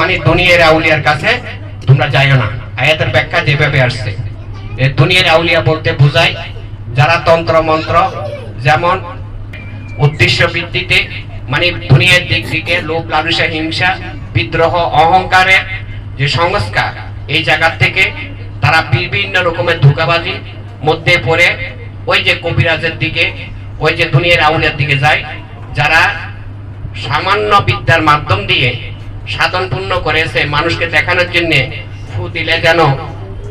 মানে দুনিয়ার আউলিয়ার কাছে তোমরা যাইও না। আয়াতের ব্যাখ্যা যেভাবে আসছে। এই দুনিয়ার আউলিয়া বলতে বোঝায় যারা তন্ত্র মন্ত্র যেমন উদ্দেশ্য ভিত্তিতে মানে দুনিয়ার দিক থেকে লোভ, লালসা, হিংসা, বিদ্রোহ অহংকারের যে সংস্কার, এই জায়গা থেকে তারা বিভিন্ন রকমের ধোকাবাজি মধ্যে পড়ে ওই যে কবিরাজের দিকে, ওই যে দুনিয়ার আউলিয়ার দিকে যায়, যারা সামান্য বিদ্যার মাধ্যম দিয়ে সাধন পূর্ণ করেছে মানুষকে দেখানোর জন্য। ফু দিলে যেন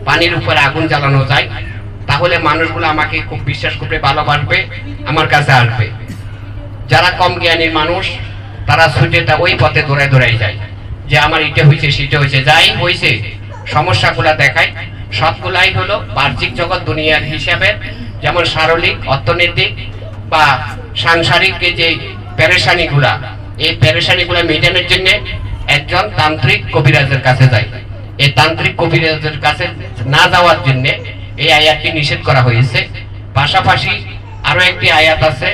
পানির উপরে আগুন জ্বালানো যায়। তাহলে মানুষগুলো আমাকে খুব বিশ্বাস করে ভালোবাসবে, আমার কাছে আসবে। যারা কম জ্ঞানী মানুষ, তারা ছুটে তা ওই পথে দৌড়ায় দৌড়াই যায়। যে আমার এটা হয়েছে সেটা হয়েছে যাই হয়েছে সমস্যাগুলা দেখায়। সবগুলাই হলো বাহ্যিক জগৎ দুনিয়ার হিসাবে, যেমন সারলিক অর্থনৈতিক বা সাংসারিক যে পেরেশানিগুলা, এই পেরেশানিগুলা মেটানোর জন্য একজন তান্ত্রিক কবিরাজের কাছে যায়। এই তান্ত্রিক কবিরাজের কাছে না যাওয়ার জন্য এই আয়াতটি নিষেধ করা হয়েছে। পাশাপাশি আরও একটি আয়াত আছে,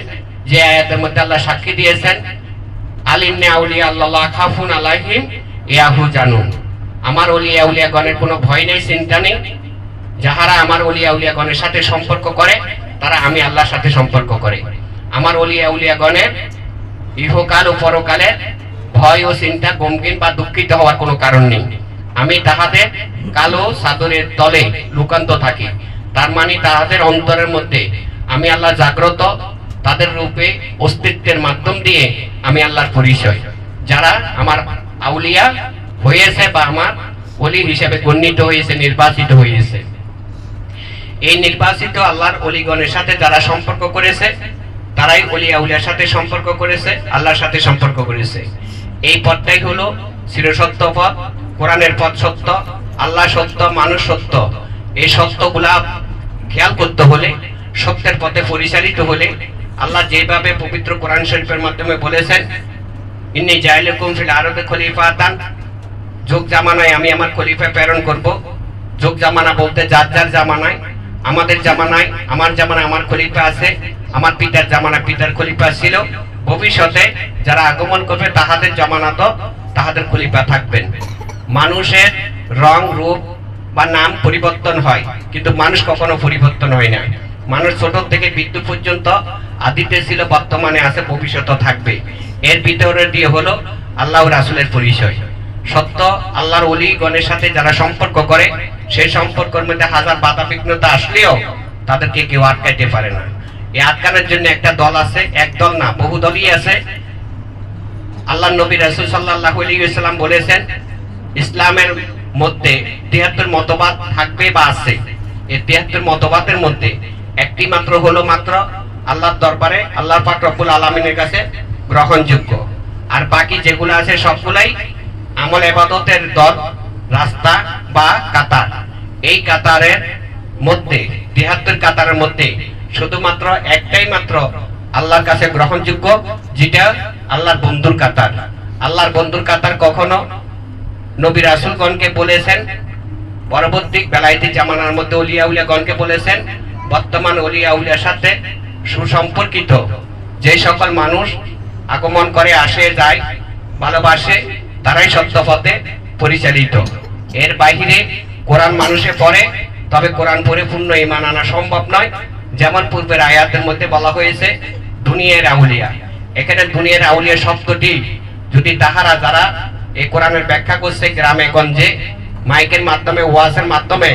যে আয়াতের মধ্যে আল্লাহ সাক্ষী দিয়েছেন আলিমনে আউলিয়া আল্লাহ খাফুন আলাইহিম ইয়াহু জানুন আমার অলিয়া উলিয়া গণের কোনো ভয় নেই, চিন্তা নেই। যাহারা আমার অলিয়া উলিয়া গণের সাথে সম্পর্ক করে, তারা আমি আল্লাহর সাথে সম্পর্ক করে। আমার অলিয়া উলিয়া গণের ইহকাল ও পরকালের ভয় ও চিন্তা গমগিন বা দুঃখিত হওয়ার কোনো কারণ নেই। আমি তাহাদের কালো সাদরের তলে লুকান্ত থাকি। তার মানে তাহাদের অন্তরের মধ্যে আমি আল্লাহ জাগ্রত, তাদের রূপে অস্তিত্বের মাধ্যম দিয়ে আমি আল্লাহর পরিচয়। যারা আমার আউলিয়া হয়েছে বা আমার অলি হিসেবে গণ্যিত হয়েছে, নির্বাচিত হয়েছে। এই নির্বাচিত আল্লাহর অলিগণের সাথে যারা সম্পর্ক করেছে, তারাই অলি আউলিয়ার সাথে সম্পর্ক করেছে, আল্লাহর সাথে সম্পর্ক করেছে। এই পথটাই হলো চিরসত্য পথ, কোরআনের পথ সত্য, আল্লাহ সত্য, মানুষ সত্য। এই সত্যগুলা খেয়াল করতে হলে, সত্যের পথে পরিচালিত হলে আল্লাহ যেভাবে পবিত্র কোরআন শরীফের মাধ্যমে বলেছেন, ইন্নি জাইলুকুম ফিল আরবে খলিফাতান। যুগ জামানায় আমি আমার খলিফা প্রেরণ করব। যুগ জামানা বলতে যার যার জামানায়, আমাদের জামানায়, আমার জামানায় আমার খলিফা আছে, আমার পিতার জামানায় পিতার খলিফা ছিল। ভবিষ্যতে যারা আগমন করবে, তাহাদের জামানাত, তাহাদের খলিফা থাকবেন। মানুষের রং, রূপ বা নাম পরিবর্তন হয়, কিন্তু মানুষ কখনো পরিবর্তন হয় না। মানুষ ছোট থেকে মৃত্যু পর্যন্ত আদিতে ছিল, বর্তমানে আছে ভবিষ্যতে থাকবে। এর ভিতরে দিয়ে হলো আল্লাহ রাসুলের পরিচয়। সত্য, আল্লাহর অলি গণের সাথে যারা সম্পর্ক করে, সেই সম্পর্কের মধ্যে হাজার বাধা বিঘ্নতা আসলেও তাদেরকে কেউ আটকাইতে পারে না। এই আটকানোর জন্য একটা দল আছে, এক দল না, বহু দলই আছে। আল্লাহ নবী রাসুল সাল্লাহ আলাইসাল্লাম বলেছেন, ইসলামের মধ্যে তিয়াত্তর মতবাদ থাকবে বা আছে। এই তিয়াত্তর মতবাদের মধ্যে একটি মাত্র হলো মাত্র আল্লাহর দরবারে আল্লাহ পাক রব্বুল আলমিনের কাছে গ্রহণযোগ্য। আর বাকি যেগুলো আছে সবগুলাই আমল এবাদতের দল, রাস্তা বা কাতার। এই কাতারের মধ্যে তিহাত্তর কাতারের মধ্যে শুধুমাত্র একটাই মাত্র আল্লাহর কাছে গ্রহণযোগ্য, যেটা আল্লাহর বন্ধুর কাতার। আল্লাহর বন্ধুর কাতার কখনো নবী রাসুলগণকে বলেছেন, পরবর্তী বেলায়েতি জামানার মধ্যে অলিয়া উলিয়াগণকে বলেছেন, বর্তমান অলিয়া উলিয়ার সাথে সুসম্পর্কিত যে সকল মানুষ আগমন করে আসে, যায়, ভালোবাসে, তারাই সত্য পথে পরিচালিত। এর বাহিরে কোরআন মানুষে পড়ে, তবে কোরআন পরিপূর্ণ ইমান আনা সম্ভব নয়। যেমন পূর্বের আয়াতের মধ্যে বলা হয়েছে দুনিয়ার আউলিয়া এখানে দুনিয়ার আউলিয়া শব্দটি যদি তাহারা যারা এই কোরআনের ব্যাখ্যা করছে গ্রামে, গঞ্জে, মাইকের মাধ্যমে, ওয়াজের মাধ্যমে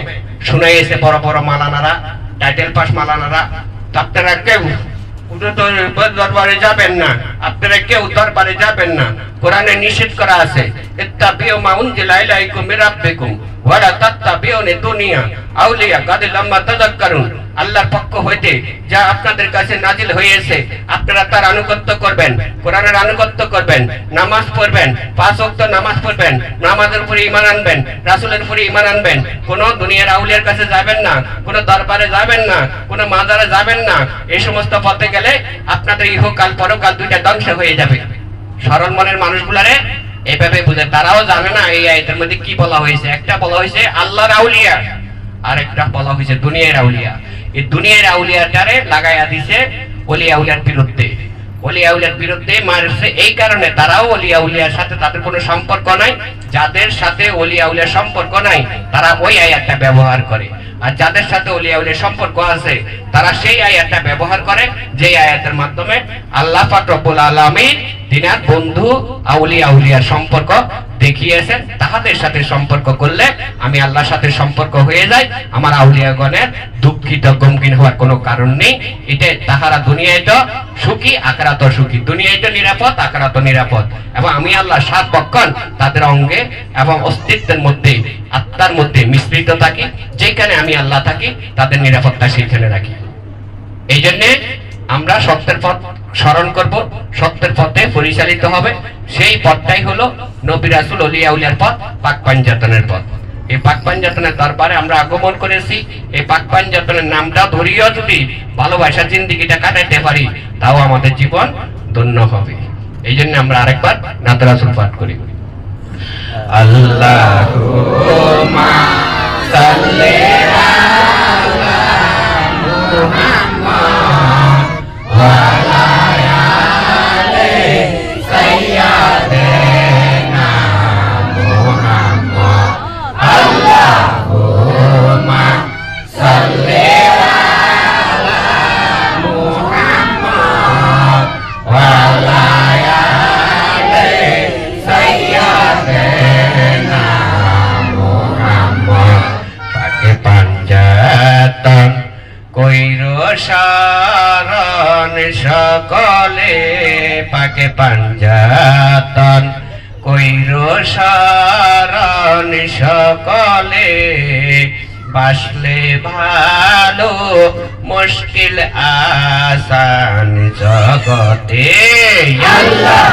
শুনে এসে বড় বড় মালানারা, টাইটেল পাস মালানারা আপনারা কেউ দরবারে যাবেন না, আপনারা কেউ দরবারে যাবেন না। কোরআনে নিষেধ করা আছে দুনিয়া, আউলিয়া কাদের লাম্মা তাযাক্কারুন। আল্লাহর পক্ষ হইতে যা আপনাদের কাছে নাজিল হয়েছে আপনারা তার আনুগত্য করবেন, কোরআনের আনুগত্য করবেন, নামাজ পড়বেন, পাঁচ ওয়াক্ত নামাজ পড়বেন, নামাজের উপরে ঈমান আনবেন, রাসূলের উপরে ঈমান আনবেন, কোন দুনিয়ার আউলিয়ার কাছে যাবেন না, কোন দরবারে যাবেন না, কোন মাজারে যাবেন না, এই সমস্ত পথে গেলে আপনাদের ইহকাল, পরকাল দুইটা ধ্বংস হয়ে যাবে। সরল মনের মানুষগুলারে এভাবে বুঝে, তারাও জানে না এই আয়তের মধ্যে কি বলা হয়েছে। একটা বলা হয়েছে, আল্লাহর আউলিয়া আর একটা বলা হয়েছে, দুনিয়ার আউলিয়া। এই দুনিয়ার লাগাইয়া দিছে অলি আউলিয়ার বিরুদ্ধে। অলিয়া উলিয়ার বিরুদ্ধে মারছে এই কারণে তারাও অলিয়া উলিয়ার সাথে তাদের কোনো সম্পর্ক নাই। যাদের সাথে অলিয়া উলিয়ার সম্পর্ক নাই, তারা ওই আয়াতটা ব্যবহার করে। আর যাদের সাথে অলিয়া উলিয়ার সম্পর্ক আছে, তারা সেই আয়াতটা ব্যবহার করে যে আয়াতের মাধ্যমে আল্লাহ পাক রব্বুল তিনার বন্ধু আউলিয়া উলিয়ার সম্পর্ক দেখিয়েছেন তাহাদের সাথে সম্পর্ক করলে আমি আল্লাহর সাথে সম্পর্ক হয়ে যায় আমার আউলিয়াগণের দুঃখিত গমকিন হওয়ার কোনো কারণ নেই। এটা তাহারা দুনিয়ায় তো সুখী, আখরা তো সুখী। দুনিয়ায় তো নিরাপদ, আখরা তো নিরাপদ। এবং আমি আল্লাহ সাত বক্ষণ তাদের অঙ্গে এবং অস্তিত্বের মধ্যে, আত্মার মধ্যে মিশ্রিত থাকি। যেখানে আমি আল্লাহ থাকি, তাদের নিরাপত্তা সেইখানে রাখি। এই জন্যে আমরা সত্যের পথ স্মরণ করব, সত্যের পথে পরিচালিত হবে। সেই পথটাই হলো নবী রাসুল অলিয়া উলিয়ার পথ, পাক পাঞ্জাতনের পথ। এই পাক পাঞ্জাতনের দরবারে আমরা আগমন করেছি। এই পাক পাঞ্জাতনের নামটা ধরিয়েও যদি ভালোবাসার জিন্দিগিটা কাটাইতে পারি, তাও আমাদের জীবন ধন্য হবে। এই জন্য আমরা আরেকবার নাত রাসুল পাঠ করি। আল্লাহুম্মা সাল্লি সকলে পাকে পাঞ্জাতন কইর সারণ সকলে বাসলে ভালো মুশকিল আসান জগতে। আল্লাহ!